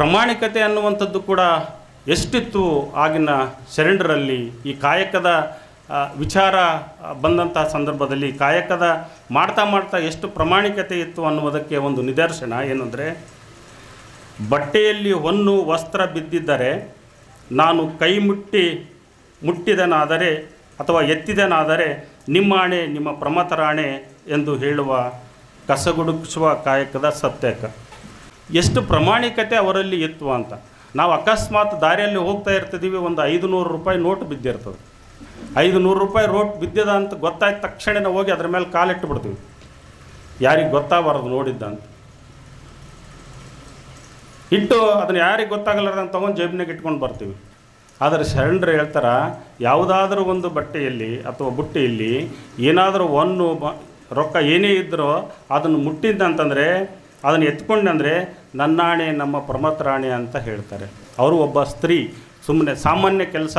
ಪ್ರಾಮಾಣಿಕತೆ ಅನ್ನುವಂಥದ್ದು ಕೂಡ ಎಷ್ಟಿತ್ತು ಆಗಿನ ಶರಣರಲ್ಲಿ ಈ ಕಾಯಕದ ವಿಚಾರ ಬಂದಂಥ ಸಂದರ್ಭದಲ್ಲಿ ಕಾಯಕದ ಮಾಡ್ತಾ ಮಾಡ್ತಾ ಎಷ್ಟು ಪ್ರಾಮಾಣಿಕತೆ ಇತ್ತು ಅನ್ನುವುದಕ್ಕೆ ಒಂದು ನಿದರ್ಶನ ಏನಂದರೆ, ಬಟ್ಟೆಯಲ್ಲಿ ಹೊನ್ನು ವಸ್ತ್ರ ಬಿದ್ದಿದ್ದರೆ ನಾನು ಕೈ ಮುಟ್ಟಿ, ಮುಟ್ಟಿದನಾದರೆ ಅಥವಾ ಎತ್ತಿದನಾದರೆ ನಿಮ್ಮ ಆಣೆ ನಿಮ್ಮ ಪ್ರಮತರಾಣೆ ಎಂದು ಹೇಳುವ ಕಸಗುಡುಕಿಸುವ ಕಾಯಕದ ಸತ್ಯಕ ಎಷ್ಟು ಪ್ರಾಮಾಣಿಕತೆ ಅವರಲ್ಲಿ ಇತ್ತು ಅಂತ. ನಾವು ಅಕಸ್ಮಾತ್ ದಾರಿಯಲ್ಲಿ ಹೋಗ್ತಾ ಇರ್ತಿದ್ದೀವಿ ಒಂದು ಐದು ನೂರು ರೂಪಾಯಿ ನೋಟ್ ಬಿದ್ದಿರ್ತದೆ. ಐದು ನೂರು ರೂಪಾಯಿ ನೋಟ್ ಬಿದ್ದಿದ ಅಂತ ಗೊತ್ತಾಯ್ತು ತಕ್ಷಣ ಹೋಗಿ ಅದ್ರ ಮೇಲೆ ಕಾಲಿಟ್ಟುಬಿಡ್ತೀವಿ ಯಾರಿಗೆ ಗೊತ್ತಾಗಬಾರ್ದು ನೋಡಿದ್ದ ಅಂತ. ಇಟ್ಟು ಅದನ್ನು ಯಾರಿಗೆ ಗೊತ್ತಾಗಲಾರ್ದಂತ ತೊಗೊಂಡು ಜೇಬಿನಾಗ ಇಟ್ಕೊಂಡು ಬರ್ತೀವಿ. ಆದರೆ ಶರಣರು ಹೇಳ್ತಾರೆ, ಯಾವುದಾದ್ರೂ ಒಂದು ಬಟ್ಟೆಯಲ್ಲಿ ಅಥವಾ ಬುಟ್ಟಿಯಲ್ಲಿ ಏನಾದರೂ ಒಂದು ರೊಕ್ಕ ಏನೇ ಇದ್ದರೂ ಅದನ್ನು ಮುಟ್ಟಿದ್ದಂತಂದರೆ ಅದನ್ನು ಎತ್ಕೊಂಡಂದರೆ ನನ್ನಾಣೆ ನಮ್ಮ ಪ್ರಮತ್ರಾಣೆ ಅಂತ ಹೇಳ್ತಾರೆ. ಅವರು ಒಬ್ಬ ಸ್ತ್ರೀ ಸುಮ್ಮನೆ ಸಾಮಾನ್ಯ ಕೆಲಸ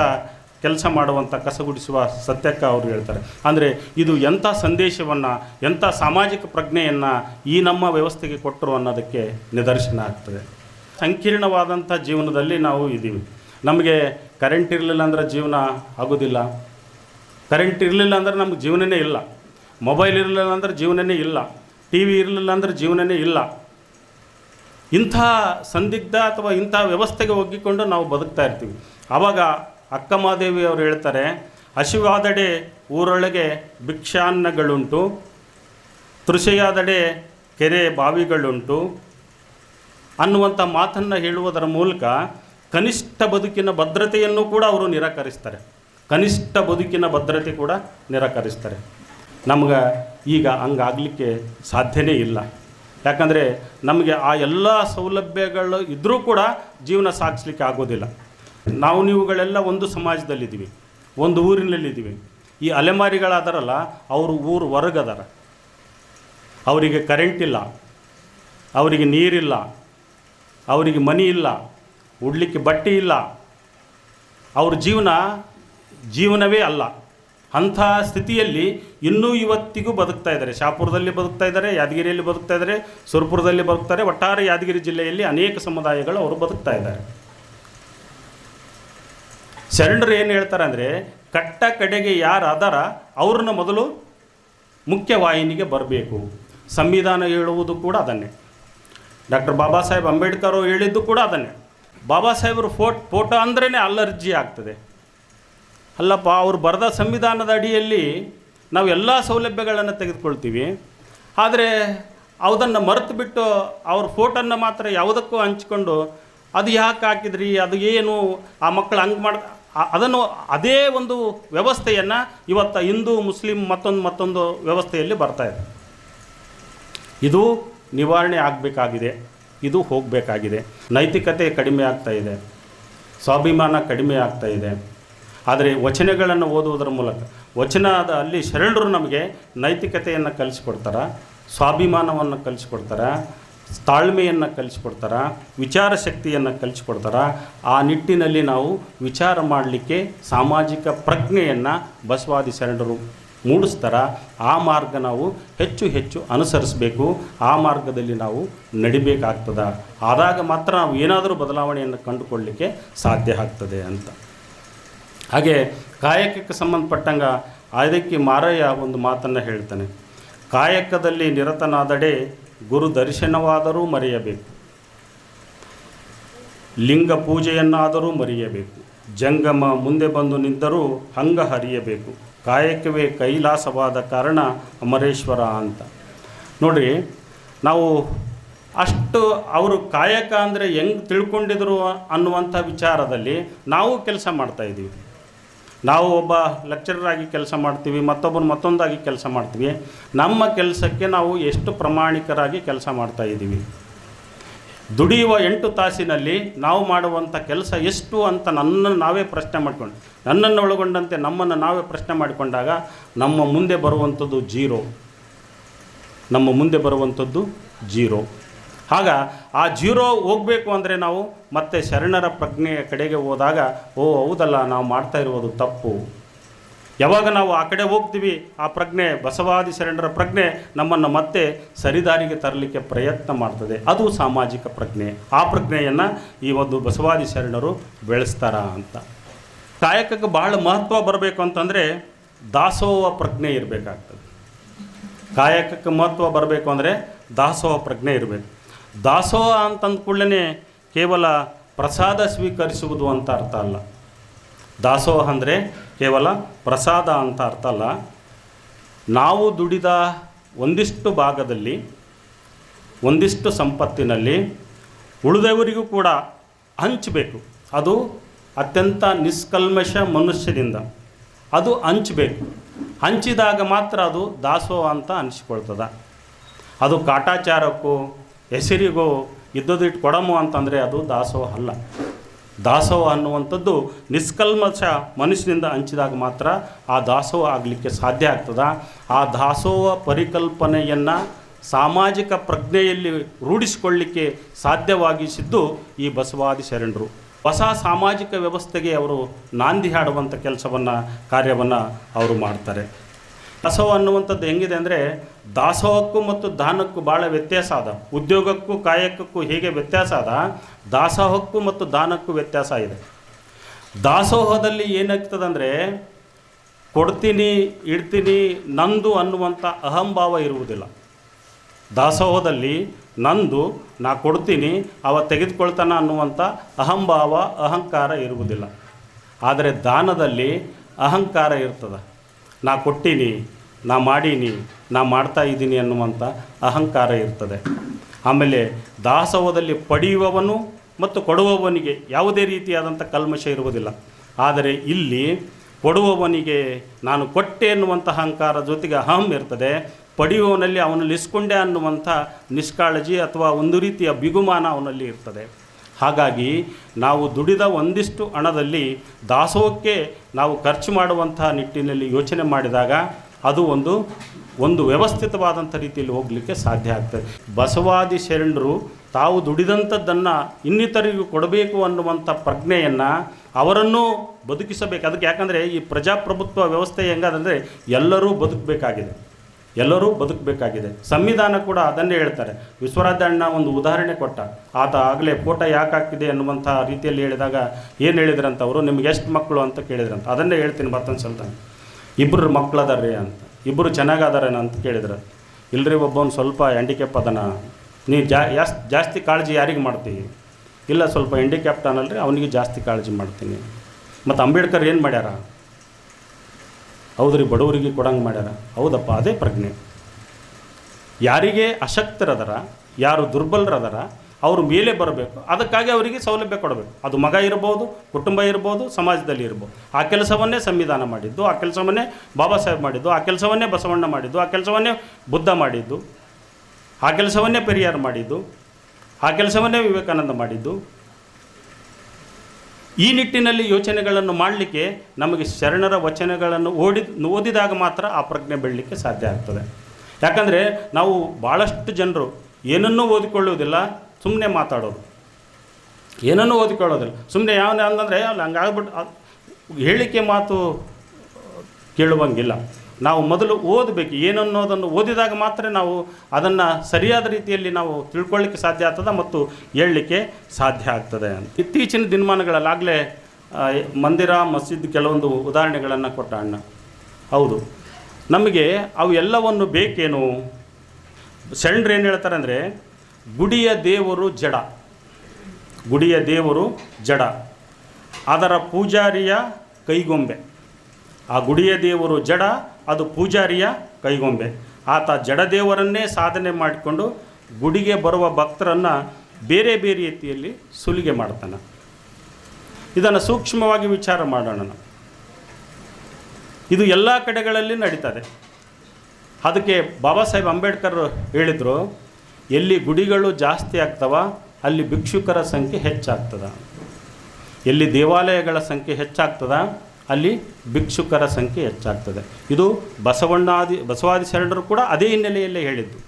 ಕೆಲಸ ಮಾಡುವಂಥ ಕಸಗುಡಿಸುವ ಸತ್ಯಕ್ಕೆ ಅವರು ಹೇಳ್ತಾರೆ. ಅಂದರೆ ಇದು ಎಂಥ ಸಂದೇಶವನ್ನು ಎಂಥ ಸಾಮಾಜಿಕ ಪ್ರಜ್ಞೆಯನ್ನು ಈ ನಮ್ಮ ವ್ಯವಸ್ಥೆಗೆ ಕೊಟ್ಟರು ಅನ್ನೋದಕ್ಕೆ ನಿದರ್ಶನ ಆಗ್ತದೆ. ಸಂಕೀರ್ಣವಾದಂಥ ಜೀವನದಲ್ಲಿ ನಾವು ಇದ್ದೀವಿ ನಮಗೆ ಕರೆಂಟ್ ಇರಲಿಲ್ಲ ಅಂದರೆ ಜೀವನ ಆಗೋದಿಲ್ಲ. ಕರೆಂಟ್ ಇರಲಿಲ್ಲ ಅಂದರೆ ನಮ್ಗೆ ಜೀವನನೇ ಇಲ್ಲ. ಮೊಬೈಲ್ ಇರಲಿಲ್ಲ ಅಂದರೆ ಜೀವನನೇ ಇಲ್ಲ. ಟಿ ವಿ ಇರಲಿಲ್ಲ ಅಂದರೆ ಜೀವನನೇ ಇಲ್ಲ. ಇಂಥ ಸಂದಿಗ್ಧ ಅಥವಾ ಇಂಥ ವ್ಯವಸ್ಥೆಗೆ ಒಗ್ಗಿಕೊಂಡು ನಾವು ಬದುಕ್ತಾ ಇರ್ತೀವಿ. ಆವಾಗ ಅಕ್ಕ ಮಾದೇವಿ ಅವರು ಹೇಳ್ತಾರೆ ಹಸಿವಾದಡೆ ಊರೊಳಗೆ ಭಿಕ್ಷಾನ್ನಗಳುಂಟು, ತೃಷೆಯಾದಡೆ ಕೆರೆ ಬಾವಿಗಳುಂಟು ಅನ್ನುವಂಥ ಮಾತನ್ನು ಹೇಳುವುದರ ಮೂಲಕ ಕನಿಷ್ಠ ಬದುಕಿನ ಭದ್ರತೆಯನ್ನು ಕೂಡ ಅವರು ನಿರಾಕರಿಸ್ತಾರೆ. ಕನಿಷ್ಠ ಬದುಕಿನ ಭದ್ರತೆ ಕೂಡ ನಿರಾಕರಿಸ್ತಾರೆ. ನಮ್ಗೆ ಈಗ ಹಂಗಾಗಲಿಕ್ಕೆ ಸಾಧ್ಯನೇ ಇಲ್ಲ. ಯಾಕಂದರೆ ನಮಗೆ ಆ ಎಲ್ಲ ಸೌಲಭ್ಯಗಳು ಇದ್ದರೂ ಕೂಡ ಜೀವನ ಸಾಗಿಸ್ಲಿಕ್ಕೆ ಆಗೋದಿಲ್ಲ. ನಾವು ನೀವುಗಳೆಲ್ಲ ಒಂದು ಸಮಾಜದಲ್ಲಿದ್ದೀವಿ, ಒಂದು ಊರಿನಲ್ಲಿದ್ದೀವಿ. ಈ ಅಲೆಮಾರಿಗಳಾದಾರಲ್ಲ, ಅವರು ಊರು ಹೊರಗದಾರ. ಅವರಿಗೆ ಕರೆಂಟ್ ಇಲ್ಲ, ಅವರಿಗೆ ನೀರಿಲ್ಲ, ಅವರಿಗೆ ಮನಿ ಇಲ್ಲ, ಉಡ್ಲಿಕ್ಕೆ ಬಟ್ಟೆ ಇಲ್ಲ. ಅವ್ರ ಜೀವನ ಜೀವನವೇ ಅಲ್ಲ. ಅಂಥ ಸ್ಥಿತಿಯಲ್ಲಿ ಇನ್ನೂ ಇವತ್ತಿಗೂ ಬದುಕ್ತಾ ಇದ್ದಾರೆ. ಶಾಪುರದಲ್ಲಿ ಬದುಕ್ತಾ ಇದ್ದಾರೆ, ಯಾದಗಿರಿಯಲ್ಲಿ ಬದುಕ್ತಾ ಇದ್ದಾರೆ, ಸುರಪುರದಲ್ಲಿ ಬದುಕ್ತಾರೆ ಒಟ್ಟಾರೆ ಯಾದಗಿರಿ ಜಿಲ್ಲೆಯಲ್ಲಿ ಅನೇಕ ಸಮುದಾಯಗಳು ಅವರು ಬದುಕ್ತಾ ಇದ್ದಾರೆ. ಶರಣರು ಏನು ಹೇಳ್ತಾರೆ ಅಂದರೆ, ಕಟ್ಟ ಕಡೆಗೆ ಯಾರು ಅವ್ರನ್ನ ಮೊದಲು ಮುಖ್ಯವಾಹಿನಿಗೆ ಬರಬೇಕು. ಸಂವಿಧಾನ ಹೇಳುವುದು ಕೂಡ ಅದನ್ನೇ. ಡಾಕ್ಟರ್ ಬಾಬಾ ಸಾಹೇಬ್ ಅಂಬೇಡ್ಕರ್ ಹೇಳಿದ್ದು ಕೂಡ ಅದನ್ನೇ. ಬಾಬಾ ಸಾಹೇಬರು ಫೋಟ್ ಫೋಟೋ ಅಂದ್ರೇ ಅಲರ್ಜಿ ಆಗ್ತದೆ. ಅಲ್ಲಪ್ಪ, ಅವರು ಬರೆದ ಸಂವಿಧಾನದ ಅಡಿಯಲ್ಲಿ ನಾವು ಎಲ್ಲ ಸೌಲಭ್ಯಗಳನ್ನು ತೆಗೆದುಕೊಳ್ತೀವಿ. ಆದರೆ ಅದನ್ನು ಮರೆತು ಬಿಟ್ಟು ಅವ್ರ ಫೋಟೋನ ಮಾತ್ರ ಯಾವುದಕ್ಕೂ ಹಂಚ್ಕೊಂಡು ಅದು ಯಾಕೆ ಹಾಕಿದ್ರಿ, ಅದು ಏನು, ಆ ಮಕ್ಕಳು ಹಂಗೆ ಮಾಡ ಅದನ್ನು ಅದೇ ಒಂದು ವ್ಯವಸ್ಥೆಯನ್ನು ಇವತ್ತು ಹಿಂದೂ, ಮುಸ್ಲಿಂ ಮತ್ತೊಂದು ಮತ್ತೊಂದು ವ್ಯವಸ್ಥೆಯಲ್ಲಿ ಬರ್ತಾ ಇದೆ. ಇದು ನಿವಾರಣೆ ಆಗಬೇಕಾಗಿದೆ, ಇದು ಹೋಗಬೇಕಾಗಿದೆ. ನೈತಿಕತೆ ಕಡಿಮೆ ಆಗ್ತಾ ಇದೆ, ಸ್ವಾಭಿಮಾನ ಕಡಿಮೆ ಆಗ್ತಾ ಇದೆ. ಆದರೆ ವಚನಗಳನ್ನು ಓದುವುದರ ಮೂಲಕ. ವಚನದ ಅಲ್ಲಿ ಶರಣರು ನಮಗೆ ನೈತಿಕತೆಯನ್ನು ಕಲಿಸ್ಕೊಡ್ತಾರ, ಸ್ವಾಭಿಮಾನವನ್ನು ಕಲಿಸ್ಕೊಡ್ತಾರೆ, ತಾಳ್ಮೆಯನ್ನು ಕಲಿಸ್ಕೊಡ್ತಾರೆ, ವಿಚಾರ ಶಕ್ತಿಯನ್ನು ಕಲಿಸ್ಕೊಡ್ತಾರೆ. ಆ ನಿಟ್ಟಿನಲ್ಲಿ ನಾವು ವಿಚಾರ ಮಾಡಲಿಕ್ಕೆ ಸಾಮಾಜಿಕ ಪ್ರಜ್ಞೆಯನ್ನು ಬಸವಾದಿ ಶರಣರು ಮೂಡಿಸ್ತಾರ. ಆ ಮಾರ್ಗ ನಾವು ಹೆಚ್ಚು ಹೆಚ್ಚು ಅನುಸರಿಸಬೇಕು. ಆ ಮಾರ್ಗದಲ್ಲಿ ನಾವು ನಡಿಬೇಕಾಗ್ತದೆ. ಆದಾಗ ಮಾತ್ರ ನಾವು ಏನಾದರೂ ಬದಲಾವಣೆಯನ್ನು ಕಂಡುಕೊಳ್ಳಲಿಕ್ಕೆ ಸಾಧ್ಯ ಆಗ್ತದೆ ಅಂತ. ಹಾಗೆ ಕಾಯಕಕ್ಕೆ ಸಂಬಂಧಪಟ್ಟಂಗ ಅದಕ್ಕೆ ಮಾರಯ್ಯ ಒಂದು ಮಾತನ್ನು ಹೇಳ್ತಾನೆ. ಕಾಯಕದಲ್ಲಿ ನಿರತನಾದಡೆ ಗುರು ದರ್ಶನವಾದರೂ ಮರೆಯಬೇಕು. ಲಿಂಗ ಪೂಜೆಯನ್ನಾದರೂ ಮರೆಯಬೇಕು. ಜಂಗಮ ಮುಂದೆ ಬಂದು ನಿಂತರೂ ಹಂಗ ಹರಿಯಬೇಕು. ಕಾಯಕವೇ ಕೈಲಾಸವಾದ ಕಾರಣ ಅಮರೇಶ್ವರ ಅಂತ. ನೋಡಿ ನಾವು ಅಷ್ಟು ಅವರು ಕಾಯಕ ಅಂದರೆ ಹೆಂಗೆ ತಿಳ್ಕೊಂಡಿದ್ರು ಅನ್ನುವಂಥ ವಿಚಾರದಲ್ಲಿ ನಾವು ಕೆಲಸ ಮಾಡ್ತಾ ಇದ್ದೀವಿ. ನಾವು ಒಬ್ಬ ಲೆಕ್ಚರರ್ ಆಗಿ ಕೆಲಸ ಮಾಡ್ತೀವಿ, ಮತ್ತೊಬ್ಬರು ಮತ್ತೊಂದಾಗಿ ಕೆಲಸ ಮಾಡ್ತೀವಿ. ನಮ್ಮ ಕೆಲಸಕ್ಕೆ ನಾವು ಎಷ್ಟು ಪ್ರಾಮಾಣಿಕರಾಗಿ ಕೆಲಸ ಮಾಡ್ತಾ ಇದ್ದೀವಿ. ದುಡಿಯುವ ಎಂಟು ತಾಸಿನಲ್ಲಿ ನಾವು ಮಾಡುವಂಥ ಕೆಲಸ ಎಷ್ಟು ಅಂತ ನನ್ನನ್ನು ನಾವೇ ಪ್ರಶ್ನೆ ಮಾಡಿಕೊಂಡು, ನನ್ನನ್ನು ಒಳಗೊಂಡಂತೆ ನಮ್ಮನ್ನು ನಾವೇ ಪ್ರಶ್ನೆ ಮಾಡಿಕೊಂಡಾಗ ನಮ್ಮ ಮುಂದೆ ಬರುವಂಥದ್ದು ಜೀರೋ. ನಮ್ಮ ಮುಂದೆ ಬರುವಂಥದ್ದು ಜೀರೋ. ಆಗ ಆ ಜೀರೋ ಹೋಗಬೇಕು ಅಂದರೆ ನಾವು ಮತ್ತೆ ಶರಣರ ಪ್ರಜ್ಞೆಯ ಕಡೆಗೆ ಹೋದಾಗ, ಓ, ಹೌದಲ್ಲ, ನಾವು ಮಾಡ್ತಾ ಇರುವುದು ತಪ್ಪು. ಯಾವಾಗ ನಾವು ಆ ಕಡೆ ಹೋಗ್ತೀವಿ, ಆ ಪ್ರಜ್ಞೆ, ಬಸವಾದಿ ಶರಣರ ಪ್ರಜ್ಞೆ ನಮ್ಮನ್ನು ಮತ್ತೆ ಸರಿದಾರಿಗೆ ತರಲಿಕ್ಕೆ ಪ್ರಯತ್ನ ಮಾಡ್ತದೆ. ಅದು ಸಾಮಾಜಿಕ ಪ್ರಜ್ಞೆ. ಆ ಪ್ರಜ್ಞೆಯನ್ನು ಈ ಒಂದು ಬಸವಾದಿ ಶರಣರು ಬೆಳೆಸ್ತಾರ ಅಂತ. ಕಾಯಕಕ್ಕೆ ಬಹಳ ಮಹತ್ವ ಬರಬೇಕು ಅಂತಂದರೆ ದಾಸೋಹ ಪ್ರಜ್ಞೆ ಇರಬೇಕಾಗ್ತದೆ. ಕಾಯಕಕ್ಕೆ ಮಹತ್ವ ಬರಬೇಕು ಅಂದರೆ ದಾಸೋಹ ಪ್ರಜ್ಞೆ ಇರಬೇಕು. ದಾಸೋಹ ಅಂತಂದ ಕೂಡಲೇ ಕೇವಲ ಪ್ರಸಾದ ಸ್ವೀಕರಿಸುವುದು ಅಂತ ಅರ್ಥ ಅಲ್ಲ. ದಾಸೋಹ ಅಂದರೆ ಕೇವಲ ಪ್ರಸಾದ ಅಂತ ಅರ್ಥ ಅಲ್ಲ. ನಾವು ದುಡಿದ ಒಂದಿಷ್ಟು ಭಾಗದಲ್ಲಿ, ಒಂದಿಷ್ಟು ಸಂಪತ್ತಿನಲ್ಲಿ ಉಳಿದವರಿಗೂ ಕೂಡ ಹಂಚಬೇಕು. ಅದು ಅತ್ಯಂತ ನಿಷ್ಕಲ್ಮಶ ಮನುಷ್ಯದಿಂದ ಅದು ಹಂಚಬೇಕು. ಹಂಚಿದಾಗ ಮಾತ್ರ ಅದು ದಾಸೋಹ ಅಂತ ಅನಿಸ್ಕೊಳ್ತದೆ. ಅದು ಕಾಟಾಚಾರಕ್ಕೂ ಹೆಸರಿಗೂ ಇದ್ದದಿಟ್ಟು ಕೊಡಮು ಅಂತಂದರೆ ಅದು ದಾಸೋಹ ಅಲ್ಲ. ದಾಸೋಹ ಅನ್ನುವಂಥದ್ದು ನಿಷ್ಕಲ್ಮಶ ಮನುಷ್ಯನಿಂದ ಹಂಚಿದಾಗ ಮಾತ್ರ ಆ ದಾಸೋಹ ಆಗಲಿಕ್ಕೆ ಸಾಧ್ಯ ಆಗ್ತದ. ಆ ದಾಸೋಹ ಪರಿಕಲ್ಪನೆಯನ್ನು ಸಾಮಾಜಿಕ ಪ್ರಜ್ಞೆಯಲ್ಲಿ ರೂಢಿಸಿಕೊಳ್ಳಿಕ್ಕೆ ಸಾಧ್ಯವಾಗಿಸಿದ್ದು ಈ ಬಸವಾದಿ ಶರಣರು. ಹೊಸ ಸಾಮಾಜಿಕ ವ್ಯವಸ್ಥೆಗೆ ಅವರು ನಾಂದಿ ಹಾಡುವಂಥ ಕೆಲಸವನ್ನು, ಕಾರ್ಯವನ್ನು ಅವರು ಮಾಡ್ತಾರೆ. ದಾಸೋಹ ಅನ್ನುವಂಥದ್ದು ಹೆಂಗಿದೆ ಅಂದರೆ ದಾಸೋಹಕ್ಕೂ ಮತ್ತು ದಾನಕ್ಕೂ ಭಾಳ ವ್ಯತ್ಯಾಸ ಅದ. ಉದ್ಯೋಗಕ್ಕೂ ಕಾಯಕಕ್ಕೂ ಹೇಗೆ ವ್ಯತ್ಯಾಸ ಅದ. ದಾಸೋಹಕ್ಕೂ ಮತ್ತು ದಾನಕ್ಕೂ ವ್ಯತ್ಯಾಸ ಇದೆ. ದಾಸೋಹದಲ್ಲಿ ಏನಾಗ್ತದಂದರೆ, ಕೊಡ್ತೀನಿ, ಇಡ್ತೀನಿ, ನಂದು ಅನ್ನುವಂಥ ಅಹಂಭಾವ ಇರುವುದಿಲ್ಲ. ದಾಸೋಹದಲ್ಲಿ ನಂದು, ನಾ ಕೊಡ್ತೀನಿ, ಅವ ತೆಗೆದುಕೊಳ್ತಾನ ಅನ್ನುವಂಥ ಅಹಂಭಾವ, ಅಹಂಕಾರ ಇರುವುದಿಲ್ಲ. ಆದರೆ ದಾನದಲ್ಲಿ ಅಹಂಕಾರ ಇರ್ತದೆ. ನಾ ಕೊಟ್ಟೀನಿ ನಾ ಮಾಡೀನಿ, ನಾ ಮಾಡ್ತಾ ಇದ್ದೀನಿ ಅನ್ನುವಂಥ ಅಹಂಕಾರ ಇರ್ತದೆ. ಆಮೇಲೆ ದಾಸೋಹದಲ್ಲಿ ಪಡೆಯುವವನು ಮತ್ತು ಕೊಡುವವನಿಗೆ ಯಾವುದೇ ರೀತಿಯಾದಂಥ ಕಲ್ಮಶ ಇರುವುದಿಲ್ಲ. ಆದರೆ ಇಲ್ಲಿ ಕೊಡುವವನಿಗೆ ನಾನು ಕೊಟ್ಟೆ ಎನ್ನುವಂಥ ಅಹಂಕಾರ ಜೊತೆಗೆ ಅಹಂ ಇರ್ತದೆ. ಪಡೆಯುವವನಲ್ಲಿ ಅವನು ಇಸ್ಕೊಂಡೆ ಅನ್ನುವಂಥ ನಿಷ್ಕಾಳಜಿ ಅಥವಾ ಒಂದು ರೀತಿಯ ಬಿಗುಮಾನ ಅವನಲ್ಲಿ ಇರ್ತದೆ. ಹಾಗಾಗಿ ನಾವು ದುಡಿದ ಒಂದಿಷ್ಟು ಹಣದಲ್ಲಿ ದಾಸೋಹಕ್ಕೆ ನಾವು ಖರ್ಚು ಮಾಡುವಂತಹ ನಿಟ್ಟಿನಲ್ಲಿ ಯೋಚನೆ ಮಾಡಿದಾಗ ಅದು ಒಂದು ಒಂದು ವ್ಯವಸ್ಥಿತವಾದಂಥ ರೀತಿಯಲ್ಲಿ ಹೋಗಲಿಕ್ಕೆ ಸಾಧ್ಯ ಆಗ್ತದೆ. ಬಸವಾದಿ ಶರಣರು ತಾವು ದುಡಿದಂಥದ್ದನ್ನು ಇನ್ನಿತರಿಗೂ ಕೊಡಬೇಕು ಅನ್ನುವಂಥ ಪ್ರಜ್ಞೆಯನ್ನು ಅವರನ್ನೂ ಬದುಕಿಸಬೇಕು. ಅದಕ್ಕೆ ಯಾಕಂದರೆ ಈ ಪ್ರಜಾಪ್ರಭುತ್ವ ವ್ಯವಸ್ಥೆ ಹೆಂಗಾದಂದರೆ ಎಲ್ಲರೂ ಬದುಕಬೇಕಾಗಿದೆ. ಎಲ್ಲರೂ ಬದುಕಬೇಕಾಗಿದೆ. ಸಂವಿಧಾನ ಕೂಡ ಅದನ್ನೇ ಹೇಳ್ತಾರೆ. ವಿಶ್ವರಾಜಣ್ಣ ಒಂದು ಉದಾಹರಣೆ ಕೊಟ್ಟ. ಆತ ಆಗಲೇ ಫೋಟೋ ಯಾಕೆ ಆಗ್ತಿದೆ ಅನ್ನುವಂಥ ರೀತಿಯಲ್ಲಿ ಹೇಳಿದಾಗ ಏನು ಹೇಳಿದ್ರಂತ ಅವರು? ನಿಮ್ಗೆ ಎಷ್ಟು ಮಕ್ಕಳು ಅಂತ ಕೇಳಿದ್ರಂತ. ಅದನ್ನೇ ಹೇಳ್ತೀನಿ ಮತ್ತೊಂದು ಸ್ವಲ್ಪ ಇಬ್ಬರು ಮಕ್ಳು ರೀ ಅಂತ. ಇಬ್ಬರು ಚೆನ್ನಾಗಿ ಚೆನ್ನಾಗದಾರೇನ ಅಂತ ಕೇಳಿದ್ರೆ. ಇಲ್ಲರಿ ಒಬ್ಬನು ಸ್ವಲ್ಪ ಹ್ಯಾಂಡಿಕ್ಯಾಪ್ ಅದನ. ನೀವು ಜಾ ಜಾಸ್ತಿ ಕಾಳಜಿ ಯಾರಿಗೆ ಮಾಡ್ತೀವಿ ಇಲ್ಲ ಸ್ವಲ್ಪ ಹ್ಯಾಂಡಿಕ್ಯಾಪ್ಟ್ ಅನ್ನಲ್ರಿ ಅವನಿಗೆ ಜಾಸ್ತಿ ಕಾಳಜಿ ಮಾಡ್ತೀನಿ. ಮತ್ತು ಅಂಬೇಡ್ಕರ್ ಏನು ಮಾಡ್ಯಾರ? ಹೌದ್ರಿ, ಬಡವರಿಗೆ ಕೊಡಂಗೆ ಮಾಡ್ಯಾರ. ಹೌದಪ್ಪ, ಅದೇ ಪ್ರಜ್ಞೆ. ಯಾರಿಗೆ ಅಶಕ್ತರದಾರ, ಯಾರು ದುರ್ಬಲರದರ ಅವರು ಮೇಲೆ ಬರಬೇಕು. ಅದಕ್ಕಾಗಿ ಅವರಿಗೆ ಸೌಲಭ್ಯ ಕೊಡಬೇಕು. ಅದು ಮಗ ಇರ್ಬೋದು, ಕುಟುಂಬ ಇರ್ಬೋದು, ಸಮಾಜದಲ್ಲಿ ಇರ್ಬೋದು. ಆ ಕೆಲಸವನ್ನೇ ಸಂವಿಧಾನ ಮಾಡಿದ್ದು, ಆ ಕೆಲಸವನ್ನೇ ಬಾಬಾ ಸಾಹೇಬ್ ಮಾಡಿದ್ದು, ಆ ಕೆಲಸವನ್ನೇ ಬಸವಣ್ಣ ಮಾಡಿದ್ದು, ಆ ಕೆಲಸವನ್ನೇ ಬುದ್ಧ ಮಾಡಿದ್ದು, ಆ ಕೆಲಸವನ್ನೇ ಪೆರಿಯಾರ್ ಮಾಡಿದ್ದು, ಆ ಕೆಲಸವನ್ನೇ ವಿವೇಕಾನಂದ ಮಾಡಿದ್ದು. ಈ ನಿಟ್ಟಿನಲ್ಲಿ ಯೋಚನೆಗಳನ್ನು ಮಾಡಲಿಕ್ಕೆ ನಮಗೆ ಶರಣರ ವಚನಗಳನ್ನು ಓಡಿ, ಓದಿದಾಗ ಮಾತ್ರ ಆ ಪ್ರಜ್ಞೆ ಬೆಳಲಿಕ್ಕೆ ಸಾಧ್ಯ ಆಗ್ತದೆ. ಯಾಕಂದರೆ ನಾವು ಭಾಳಷ್ಟು ಜನರು ಏನನ್ನೂ ಓದಿಕೊಳ್ಳುವುದಿಲ್ಲ ಸುಮ್ಮನೆ ಮಾತಾಡೋದು. ಏನನ್ನೂ ಓದಿಕೊಳ್ಳೋದಿಲ್ಲ. ಸುಮ್ಮನೆ ಯಾವ ಅಂತಂದರೆ ಅಲ್ಲಿ ಹಂಗಾಗ್ಬಿಟ್ಟು ಹೇಳಿಕೆ ಮಾತು ಕೇಳುವಂಗಿಲ್ಲ. ನಾವು ಮೊದಲು ಓದಬೇಕು. ಏನನ್ನೋದನ್ನು ಓದಿದಾಗ ಮಾತ್ರ ನಾವು ಅದನ್ನು ಸರಿಯಾದ ರೀತಿಯಲ್ಲಿ ನಾವು ತಿಳ್ಕೊಳ್ಳಿಕ್ಕೆ ಸಾಧ್ಯ ಆಗ್ತದೆ ಮತ್ತು ಹೇಳಲಿಕ್ಕೆ ಸಾಧ್ಯ ಆಗ್ತದೆ ಅಂತ. ಇತ್ತೀಚಿನ ದಿನಮಾನಗಳಲ್ಲಾಗಲೇ ಮಂದಿರ, ಮಸೀದ್ ಕೆಲವೊಂದು ಉದಾಹರಣೆಗಳನ್ನು ಕೊಟ್ಟ ಅಣ್ಣ. ಹೌದು. ನಮಗೆ ಅವು ಎಲ್ಲವನ್ನು ಬೇಕೇನು? ಸೆಂಡ್ರು ಏನು ಹೇಳ್ತಾರೆ ಅಂದರೆ ಗುಡಿಯ ದೇವರು ಜಡ. ಗುಡಿಯ ದೇವರು ಜಡ. ಅದರ ಪೂಜಾರಿಯ ಕೈಗೊಂಬೆ. ಆ ಗುಡಿಯ ದೇವರು ಜಡ, ಅದು ಪೂಜಾರಿಯ ಕೈಗೊಂಬೆ. ಆತ ಜಡದೇವರನ್ನೇ ಸಾಧನೆ ಮಾಡಿಕೊಂಡು ಗುಡಿಗೆ ಬರುವ ಭಕ್ತರನ್ನು ಬೇರೆ ಬೇರೆ ರೀತಿಯಲ್ಲಿ ಸುಲಿಗೆ ಮಾಡ್ತಾನೆ. ಇದನ್ನು ಸೂಕ್ಷ್ಮವಾಗಿ ವಿಚಾರ ಮಾಡೋಣ ಇದು ಎಲ್ಲ ಕಡೆಗಳಲ್ಲಿ ನಡೀತದೆ. ಅದಕ್ಕೆ ಬಾಬಾ ಸಾಹೇಬ್ ಅಂಬೇಡ್ಕರ್ ಹೇಳಿದರು ಎಲ್ಲಿ ಗುಡಿಗಳು ಜಾಸ್ತಿ ಆಗ್ತವ, ಅಲ್ಲಿ ಭಿಕ್ಷುಕರ ಸಂಖ್ಯೆ ಹೆಚ್ಚಾಗ್ತದ. ಎಲ್ಲಿ ದೇವಾಲಯಗಳ ಸಂಖ್ಯೆ ಹೆಚ್ಚಾಗ್ತದ, ಅಲ್ಲಿ ಭಿಕ್ಷುಕರ ಸಂಖ್ಯೆ ಹೆಚ್ಚಾಗ್ತದೆ. ಇದು ಬಸವಣ್ಣಾದಿ, ಬಸವಾದಿ ಶರಣರು ಕೂಡ ಅದೇ ಹಿನ್ನೆಲೆಯಲ್ಲೇ ಹೇಳಿದ್ದು.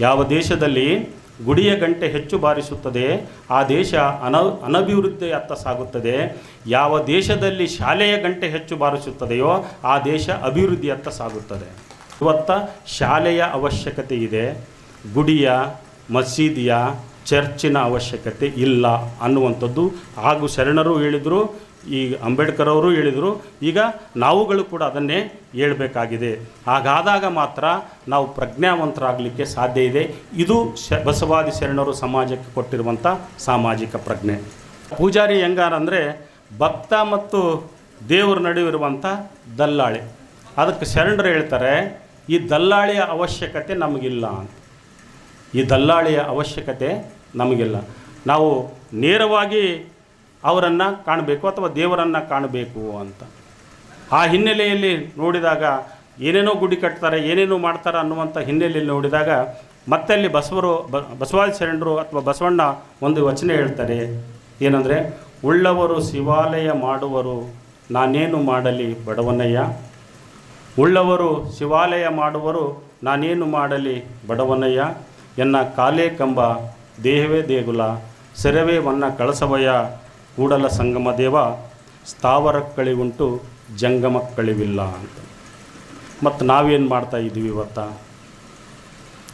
ಯಾವ ದೇಶದಲ್ಲಿ ಗುಡಿಯ ಗಂಟೆ ಹೆಚ್ಚು ಬಾರಿಸುತ್ತದೆ, ಆ ದೇಶ ಅನ, ಅನಭಿವೃದ್ಧಿಯತ್ತ ಸಾಗುತ್ತದೆ. ಯಾವ ದೇಶದಲ್ಲಿ ಶಾಲೆಯ ಗಂಟೆ ಹೆಚ್ಚು ಬಾರಿಸುತ್ತದೆಯೋ, ಆ ದೇಶ ಅಭಿವೃದ್ಧಿಯತ್ತ ಸಾಗುತ್ತದೆ. ಇವತ್ತ ಶಾಲೆಯ ಅವಶ್ಯಕತೆ ಇದೆ. ಗುಡಿಯ, ಮಸೀದಿಯ ಚರ್ಚಿನ ಅವಶ್ಯಕತೆ ಇಲ್ಲ ಅನ್ನುವಂಥದ್ದು. ಹಾಗೂ ಶರಣರು ಹೇಳಿದರು, ಈ ಅಂಬೇಡ್ಕರ್ ಅವರು ಹೇಳಿದರು, ಈಗ ನಾವುಗಳು ಕೂಡ ಅದನ್ನೇ ಹೇಳಬೇಕಾಗಿದೆ. ಹಾಗಾದಾಗ ಮಾತ್ರ ನಾವು ಪ್ರಜ್ಞಾವಂತರಾಗಲಿಕ್ಕೆ ಸಾಧ್ಯ ಇದೆ. ಇದು ಶ, ಬಸವಾದಿ ಶರಣರು ಸಮಾಜಕ್ಕೆ ಕೊಟ್ಟಿರುವಂಥ ಸಾಮಾಜಿಕ ಪ್ರಜ್ಞೆ. ಪೂಜಾರಿ ಹೆಂಗಾರಂದರೆ ಭಕ್ತ ಮತ್ತು ದೇವರ ನಡುವಿರುವಂಥ ದಲ್ಲಾಳಿ. ಅದಕ್ಕೆ ಶರಣರು ಹೇಳ್ತಾರೆ, ಈ ದಲ್ಲಾಳಿಯ ಅವಶ್ಯಕತೆ ನಮಗಿಲ್ಲ ಅಂತ. ಈ ದಲ್ಲಾಳಿಯ ಅವಶ್ಯಕತೆ ನಮಗಿಲ್ಲ. ನಾವು ನೇರವಾಗಿ ಅವರನ್ನು ಕಾಣಬೇಕು ಅಥವಾ ದೇವರನ್ನು ಕಾಣಬೇಕು ಅಂತ. ಆ ಹಿನ್ನೆಲೆಯಲ್ಲಿ ನೋಡಿದಾಗ ಏನೇನೋ ಗುಡಿ ಕಟ್ತಾರೆ, ಏನೇನೋ ಮಾಡ್ತಾರೆ ಅನ್ನುವಂಥ ಹಿನ್ನೆಲೆಯಲ್ಲಿ ನೋಡಿದಾಗ ಮತ್ತೆ ಅಲ್ಲಿ ಬಸವರು, ಬ, ಬಸವಾದಿ ಶರಣರು ಅಥವಾ ಬಸವಣ್ಣ ಒಂದು ವಚನ ಹೇಳ್ತಾರೆ. ಏನಂದರೆ, ಉಳ್ಳವರು ಶಿವಾಲಯ ಮಾಡುವರು, ನಾನೇನು ಮಾಡಲಿ ಬಡವನಯ್ಯ? ಉಳ್ಳವರು ಶಿವಾಲಯ ಮಾಡುವರು, ನಾನೇನು ಮಾಡಲಿ ಬಡವನಯ್ಯ? ಎನ್ನ ಕಾಲೇ ಕಂಬ, ದೇಹವೇ ದೇಗುಲ, ಸೆರವೇ ವನ್ನ ಕಳಸವಯ ಕೂಡಲ ಸಂಗಮ ದೇವ ಸ್ಥಾವರಕ್ಕಳಿವುಂಟು ಜಂಗಮಕ್ಕಳಿವಿಲ್ಲ ಅಂತ. ಮತ್ತು ನಾವೇನು ಮಾಡ್ತಾ ಇದ್ದೀವಿ ಇವತ್ತ?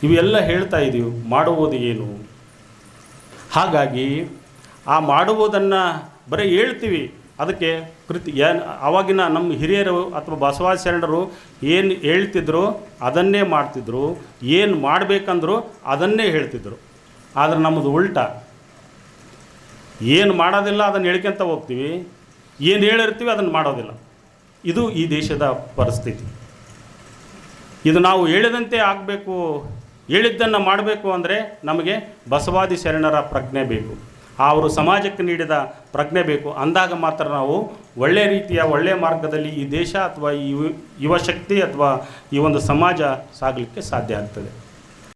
ಇವೆಲ್ಲ ಹೇಳ್ತಾ ಇದ್ದೀವಿ ಮಾಡುವುದು ಏನು? ಹಾಗಾಗಿ ಆ ಮಾಡುವುದನ್ನು ಬರೀ ಹೇಳ್ತೀವಿ, ಅದಕ್ಕೆ ಕೃತಿ ಏನು ಆವಾಗಿನ ನಮ್ಮ ಹಿರಿಯರು ಅಥವಾ ಬಸವಾದ ಶರಣರು ಏನು ಹೇಳ್ತಿದ್ರು ಅದನ್ನೇ ಮಾಡ್ತಿದ್ರು, ಏನು ಮಾಡಬೇಕಂದ್ರು ಅದನ್ನೇ ಹೇಳ್ತಿದ್ರು. ಆದರೆ ನಮ್ಮದು ಉಲ್ಟ. ಏನು ಮಾಡೋದಿಲ್ಲ ಅದನ್ನು ಹೇಳ್ಕೊಂತ ಹೋಗ್ತೀವಿ, ಏನು ಹೇಳಿರ್ತೀವಿ ಅದನ್ನು ಮಾಡೋದಿಲ್ಲ. ಇದು ಈ ದೇಶದ ಪರಿಸ್ಥಿತಿ. ಇದು ನಾವು ಹೇಳಿದಂತೆ ಆಗಬೇಕು, ಹೇಳಿದ್ದನ್ನು ಮಾಡಬೇಕು ಅಂದರೆ ನಮಗೆ ಬಸವಾದಿ ಶರಣರ ಪ್ರಜ್ಞೆ ಬೇಕು. ಅವರು ಸಮಾಜಕ್ಕೆ ನೀಡಿದ ಪ್ರಜ್ಞೆ ಬೇಕು. ಅಂದಾಗ ಮಾತ್ರ ನಾವು ಒಳ್ಳೆಯ ರೀತಿಯ ಒಳ್ಳೆಯ ಮಾರ್ಗದಲ್ಲಿ ಈ ದೇಶ ಅಥವಾ ಈ ಯುವ- ಶಕ್ತಿ ಅಥವಾ ಈ ಒಂದು ಸಮಾಜ ಸಾಗಲಿಕ್ಕೆ ಸಾಧ್ಯ ಆಗ್ತದೆ.